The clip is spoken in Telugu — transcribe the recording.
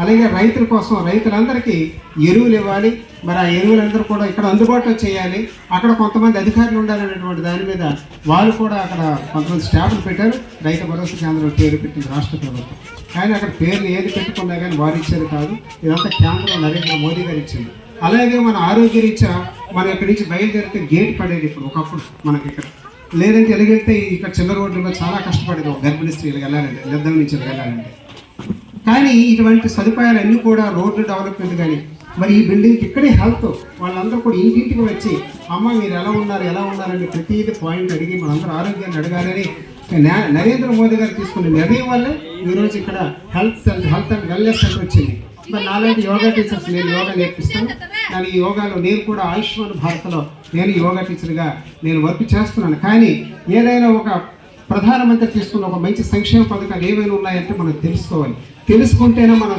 అలాగే రైతుల కోసం రైతులందరికీ ఎరువులు ఇవ్వాలి. మరి ఆ ఎరువులందరూ కూడా ఇక్కడ అందుబాటులో చేయాలి. అక్కడ కొంతమంది అధికారులు ఉండాలనేటువంటి దాని మీద వాళ్ళు కూడా అక్కడ కొంతమంది స్టాఫ్లు పెట్టారు. రైతు భరోసా కేంద్రం పేరు పెట్టింది రాష్ట్ర ప్రభుత్వం. కానీ అక్కడ పేర్లు ఏది పెట్టుకున్నా కానీ వారు ఇచ్చేది కాదు. ఇదంతా కేంద్రం నరేంద్ర మోదీ గారు ఇచ్చింది. అలాగే మన ఆరోగ్య రీత్యా మనం ఇక్కడి నుంచి బయలుదేరితే గేట్ పడేది ఇప్పుడు ఒకప్పుడు మనకి ఇక్కడ. లేదంటే ఎలాగెళ్తే ఇక్కడ చిన్న రోడ్లలో చాలా కష్టపడేది ఒక గర్భిణీ స్త్రీలు వెళ్ళాలంటే నిర్ధం నుంచి వెళ్ళాలంటే. కానీ ఇటువంటి సదుపాయాలన్నీ కూడా రోడ్లు డెవలప్మెంట్ కానీ మరి ఈ బిల్డింగ్కి ఇక్కడే హెల్త్ వాళ్ళందరూ కూడా ఇంటింటికి వచ్చి అమ్మ మీరు ఎలా ఉన్నారు? ఎలా ఉన్నారని ప్రతిదీ పాయింట్ అడిగి మనందరూ ఆరోగ్యాన్ని అడగాలని నరేంద్ర మోదీ గారు తీసుకున్న నిర్ణయం వల్లే ఈరోజు ఇక్కడ health and health and wellness centre వచ్చింది. మరి నాలాంటి యోగా టీచర్స్ నేను యోగా నేర్పిస్తాను. కానీ ఈ యోగాలో నేను కూడా ఆయుష్మాన్ భారత్లో నేను యోగా టీచర్గా నేను వర్క్ చేస్తున్నాను. కానీ ఏదైనా ఒక ప్రధానమంత్రి తీసుకున్న ఒక మంచి సంక్షేమ పథకాలు ఏమైనా ఉన్నాయంటే మనం తెలుసుకోవాలి. తెలుసుకుంటేనే మనం